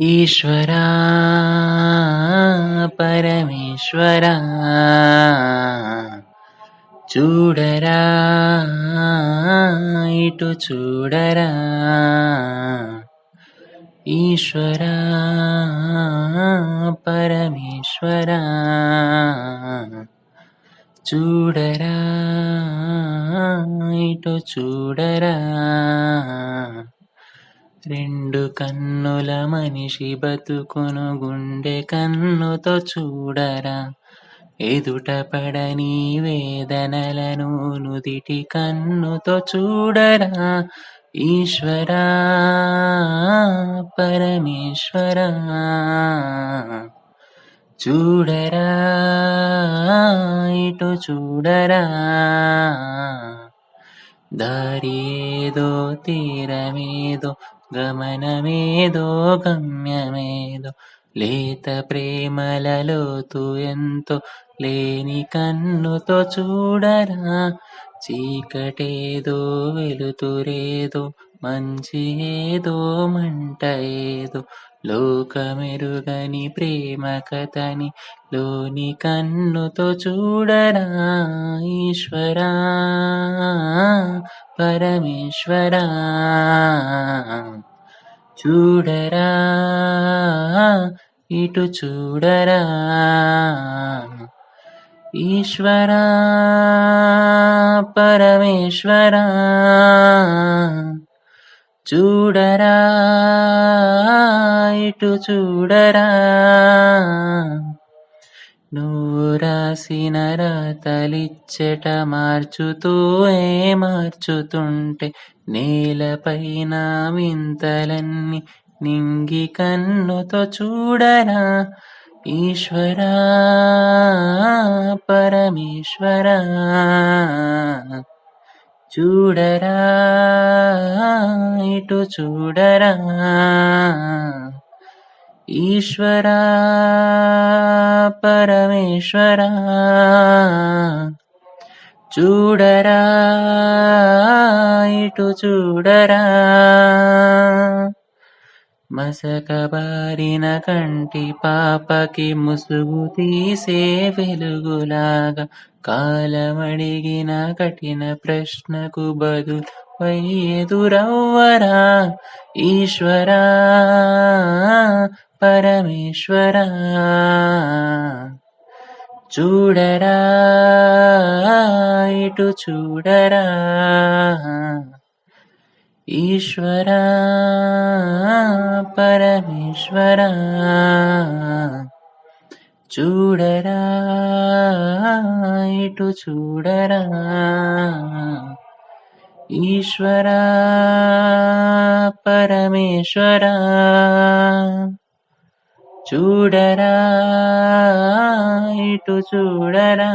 ఈశ్వరా పరమేశ్వరా చూడరా ఇటు చూడరా. ఈశ్వరా పరమేశ్వరా చూడరా ఇటు చూడరా. రెండు కన్నుల మనిషి బతుకును గుండె కన్నుతో చూడరా. ఎదుట పడని వేదనలను నుదిటి కన్నుతో చూడరా. ఈశ్వరా పరమేశ్వరా చూడరా ఇటు చూడరా. దారి ఏదో తీరమేదో గమనమేదో గమ్యమేదో లేత ప్రేమలలోతు ఎంతో లేని కన్నుతో చూడరా చీకటేదో వెలుతురేదో మంచి ఏదో మంట ఏదో లోకమెరుగని ప్రేమ కథని లోని కన్నుతో చూడరా ఈశ్వరా పరమేశ్వరా. చూడరా ఇటు చూడరా. ఈశ్వరా పరమేశ్వరా. చూడరా ఇటు చూడరా. నువ్వు రాసిన రాతలిచ్చట మార్చుతూ ఏ మార్చుతుంటే నేలపైన వింతలన్నీ నింగి కన్నుతో చూడరా. ఈశ్వరా పరమేశ్వరా. చూడరా ఇటు చూడరా. ఈశ్వరా పరమేశ్వరా. చూడరా ఇటు చూడరా. మసకబారిన కంటి పాపకి ముసుగు తీసే వెలుగులాగా కాలమడిగిన కఠిన ప్రశ్నకు బదులు ఎదురవ్వరా ఈశ్వరా పరమేశ్వరా? చూడరా ఇటు చూడరా? ఈశ్వరా పరమేశ్వరా చూడరా ఇటు చూడరా. ఈశ్వరా పరమేశ్వరా. చూడరా ఇటు చూడరా.